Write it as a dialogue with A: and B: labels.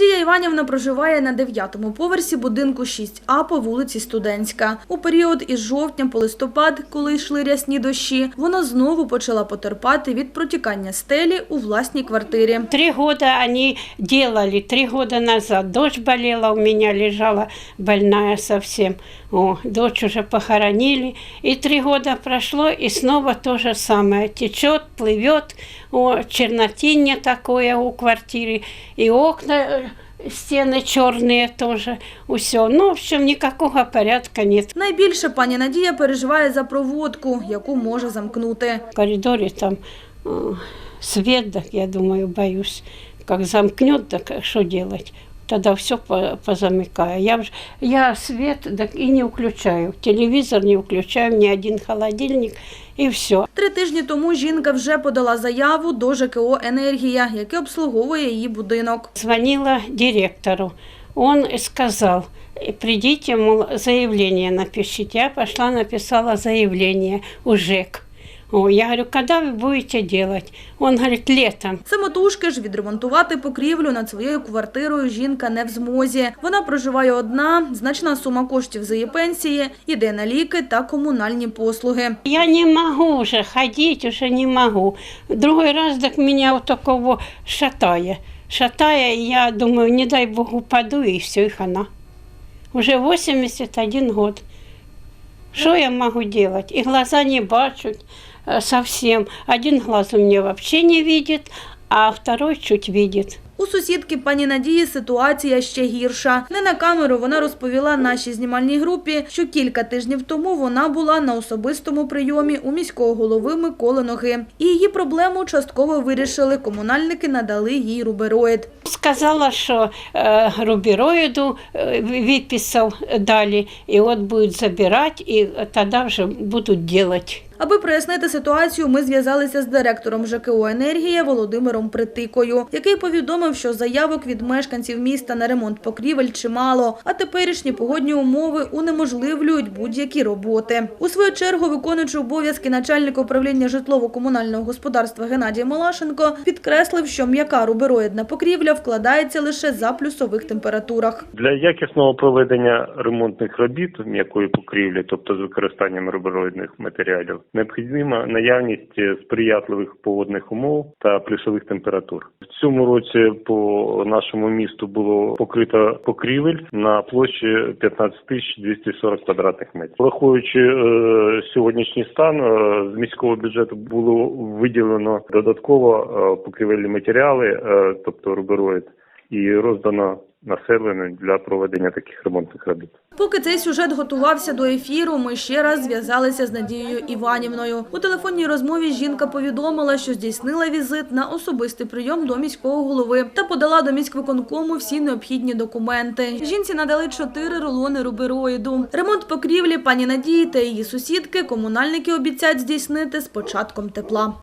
A: Надія Іванівна проживає на дев'ятому поверсі будинку 6А по вулиці Студентська. У період із жовтня по листопад, коли йшли рясні дощі, вона знову почала потерпати від протікання стелі у власній квартирі.
B: Три года они делали, три года назад. Дочь болела, у меня лежала больная совсем. О, дочь уже похоронили. И три года прошло, и снова то же самое. Течет, плывет, о, чернотинье такое у квартиры. И окна, э, стены черные тоже. Все. Ну, в общем, никакого порядка нет.
A: Найбільше пані Надія переживає за проводку, яку може замкнути.
B: В коридоре там э, свет, так я думаю, боюсь, как замкнет, так что делать? Тогда все позамыкаю. Я, вж- я свет так и не включаю, телевизор не включаю, ни один холодильник, и все.
A: Три тижні тому жінка вже подала заяву до ЖКО «Енергія», яке обслуговує її будинок.
B: Звонила директору. Он сказал, «Э, придите, мол, заявление напишите. Я пошла, написала заявление у ЖЭК. О, я говорю, когда вы будете делать? Он говорит, летом.
A: Самотужки ж відремонтувати покрівлю над своєю квартирою жінка не в змозі. Вона проживає одна, значна сума коштів за її пенсії, іде на ліки та комунальні послуги.
B: Я не могу уже ходить, уже не могу. Другой раз так меня вот такого шатая. Шатая, и я думаю, не дай бог упаду, и все, и хана. Уже 81 год. Что я могу делать? И глаза не бачут э, совсем. Один глаз у меня вообще не видит, а второй чуть видит.
A: У сусідки пані Надії ситуація ще гірша. Не на камеру вона розповіла нашій знімальній групі, що кілька тижнів тому вона була на особистому прийомі у міського голови Миколи Ноги. І її проблему частково вирішили. Комунальники надали їй рубероїд.
B: Сказала, що е, рубероїду е, виписав далі, і от будуть забирати, і тоді вже будуть робити.
A: Аби прояснити ситуацію, ми зв'язалися з директором ЖКО «Енергія» Володимиром Притикою, який повідомив, що заявок від мешканців міста на ремонт покрівель чимало, а теперішні погодні умови унеможливлюють будь-які роботи. У свою чергу, виконуючи обов'язки начальника управління житлово-комунального господарства Геннадій Малашенко, підкреслив, що м'яка рубероїдна покрівля вкладається лише за плюсових температурах.
C: Для якісного проведення ремонтних робіт м'якої покрівлі, тобто з використанням рубероїдних матеріалів, необхідна наявність е, сприятливих погодних умов та плюсових температур. В цьому році по нашому місту було покрито покрівель на площі 15 тисяч 240 квадратних метрів. Враховуючи е, сьогоднішній стан, е, з міського бюджету було виділено додатково е, покрівельні матеріали, тобто рубероїд, і роздано населенню для проведення таких ремонтних робіт.
A: Поки цей сюжет готувався до ефіру, ми ще раз зв'язалися з Надією Іванівною. У телефонній розмові жінка повідомила, що здійснила візит на особистий прийом до міського голови та подала до міськвиконкому всі необхідні документи. Жінці надали чотири рулони рубероїду. Ремонт покрівлі пані Надії та її сусідки комунальники обіцяють здійснити з початком тепла.